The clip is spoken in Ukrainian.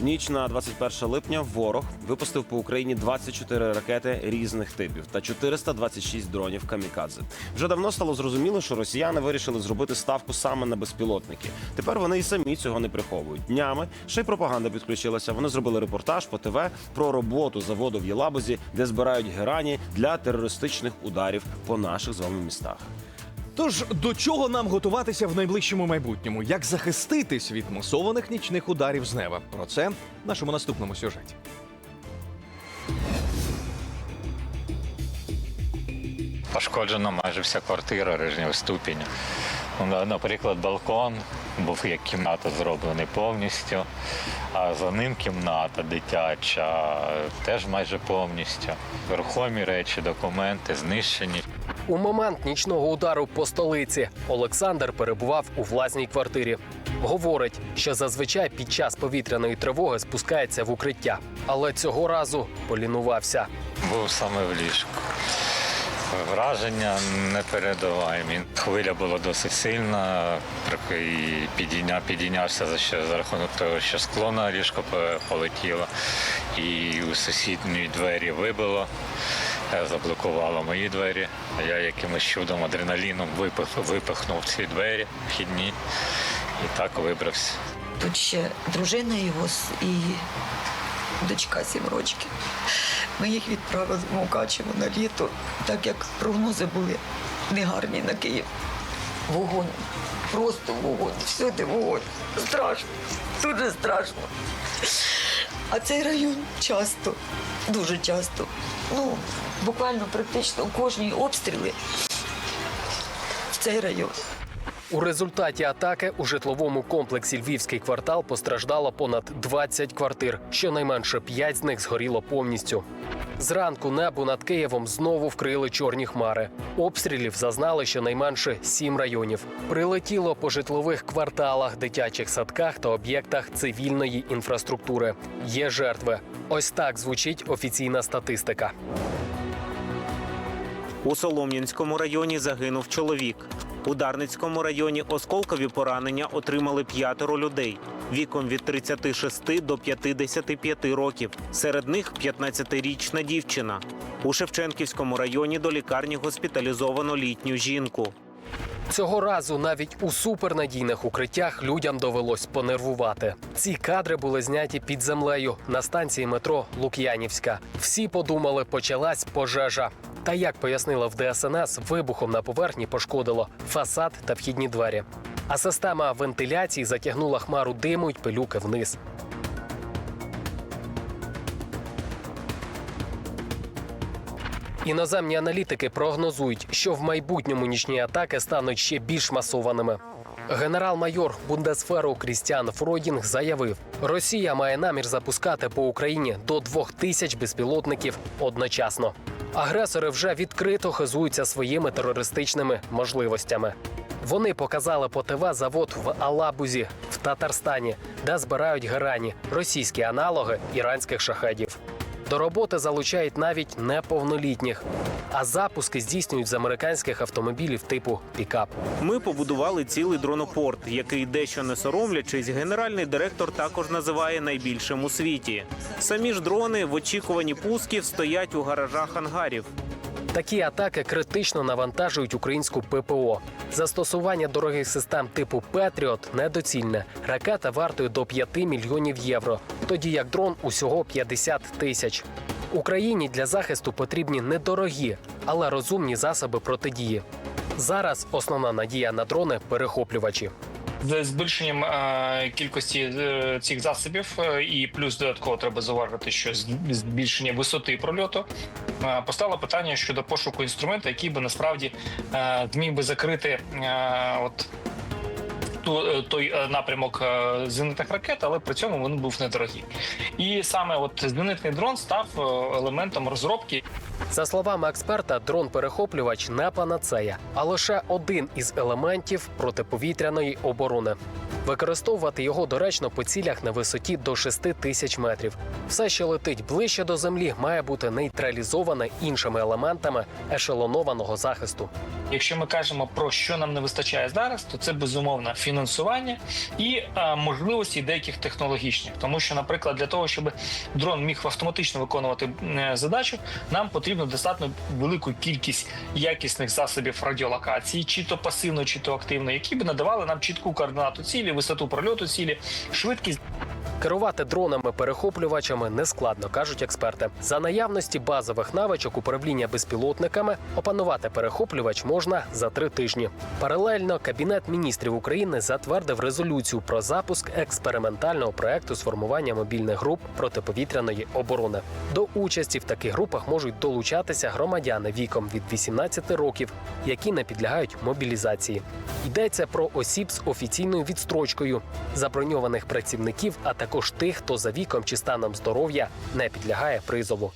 В ніч на 21 липня ворог випустив по Україні 24 ракети різних типів та 426 дронів камікадзе. Вже давно стало зрозуміло, що росіяни вирішили зробити ставку саме на безпілотники. Тепер вони і самі цього не приховують. Днями ще й пропаганда підключилася. Вони зробили репортаж по ТВ про роботу заводу в Єлабузі, де збирають герані для терористичних ударів по наших з вами містах. Тож до чого нам готуватися в найближчому майбутньому? Як захиститись від масованих нічних ударів з неба? Про це в нашому наступному сюжеті. Пошкоджена майже вся квартира рижнього ступеня. Ну, Наприклад, балкон був як кімната зроблений повністю, а за ним кімната дитяча теж майже повністю. Рухомі речі, документи знищені. У момент нічного удару по столиці Олександр перебував у власній квартирі. Говорить, що зазвичай під час повітряної тривоги спускається в укриття, але цього разу полінувався. Був саме в ліжку. Враження непередаваємі. Хвиля була досить сильна, і підійня, підійнявся за, що, за рахунок того, що скло на ліжко полетіло, і у сусідні двері вибило, е, заблокувало мої двері. Я якимось чудом адреналіном випих, випихнув ці двері вхідні і так вибрався. Тут ще дружина його і дочка сім років. Ми їх відправили в Мукачево на літо, так як прогнози були негарні на Київ. Вогонь, просто вогонь, всюди вогонь. Страшно, дуже страшно. А цей район часто, дуже часто, ну, буквально практично кожні обстріли в цей район. У результаті атаки у житловому комплексі Львівський квартал постраждало понад 20 квартир. Щонайменше 5 з них згоріло повністю. Зранку небо над Києвом знову вкрили чорні хмари. Обстрілів зазнали щонайменше 7 районів. Прилетіло по житлових кварталах, дитячих садках та об'єктах цивільної інфраструктури. Є жертви. Ось так звучить офіційна статистика. У Солом'янському районі загинув чоловік. У Дарницькому районі осколкові поранення отримали п'ятеро людей віком від 36 до 55 років. Серед них 15-річна дівчина. У Шевченківському районі до лікарні госпіталізовано літню жінку. Цього разу навіть у супернадійних укриттях людям довелось понервувати. Ці кадри були зняті під землею на станції метро Лук'янівська. Всі подумали, почалась пожежа. Та як пояснила в ДСНС, вибухом на поверхні пошкодило фасад та вхідні двері. А система вентиляції затягнула хмару диму й пилюки вниз. Іноземні аналітики прогнозують, що в майбутньому нічні атаки стануть ще більш масованими. Генерал-майор Бундесферу Крістіан Фройдінг заявив, Росія має намір запускати по Україні до двох тисяч безпілотників одночасно. Агресори вже відкрито хизуються своїми терористичними можливостями. Вони показали по ТВ завод в Алабузі в Татарстані, де збирають герані, російські аналоги іранських шахедів. До роботи залучають навіть неповнолітніх, а запуски здійснюють з американських автомобілів типу пікап. Ми побудували цілий дронопорт, який дещо не соромлячись, генеральний директор також називає найбільшим у світі. Самі ж дрони в очікуванні пусків стоять у гаражах ангарів. Такі атаки критично навантажують українську ППО. Застосування дорогих систем типу Петріот недоцільне. Ракета вартує до 5 мільйонів євро, тоді як дрон усього 50 тисяч. Україні для захисту потрібні недорогі, але розумні засоби протидії. Зараз основна надія на дрони перехоплювачі. З збільшенням е, кількості е, цих засобів, е, і плюс додатково треба зауважити, що збільшення висоти прольоту постало питання щодо пошуку інструменту, який би насправді зміг би закрити от. Ту- е, Той е, напрямок е, зенитних ракет, але при цьому він був недорогий. І саме от зенитний дрон став елементом розробки За словами експерта, дрон-перехоплювач не панацея, а лише один із елементів протиповітряної оборони. Використовувати його доречно по цілях на висоті до 6 тисяч метрів. Все, що летить ближче до землі, має бути нейтралізоване іншими елементами ешелонованого захисту. Якщо ми кажемо про що нам не вистачає зараз, то це безумовно фінансування і е, можливості деяких технологічних, тому що, наприклад, для того, щоб дрон міг автоматично виконувати е, задачу, нам потрібно достатньо велику кількість якісних засобів радіолокації, чи то пасивно, чи то активно, які б надавали нам чітку координату цілі, висоту прольоту цілі, швидкість. Керувати дронами-перехоплювачами нескладно, кажуть експерти. За наявності базових навичок управління безпілотниками опанувати перехоплювач можна за три тижні. Паралельно Кабінет міністрів України затвердив резолюцію про запуск експериментального проекту з формування мобільних груп протиповітряної оборони. До участі в таких групах можуть долучатися громадяни віком від 18 років, які не підлягають мобілізації. Йдеться про осіб з офіційною відстрочкою, заброньованих працівників, а також тих, хто за віком чи станом здоров'я не підлягає призову.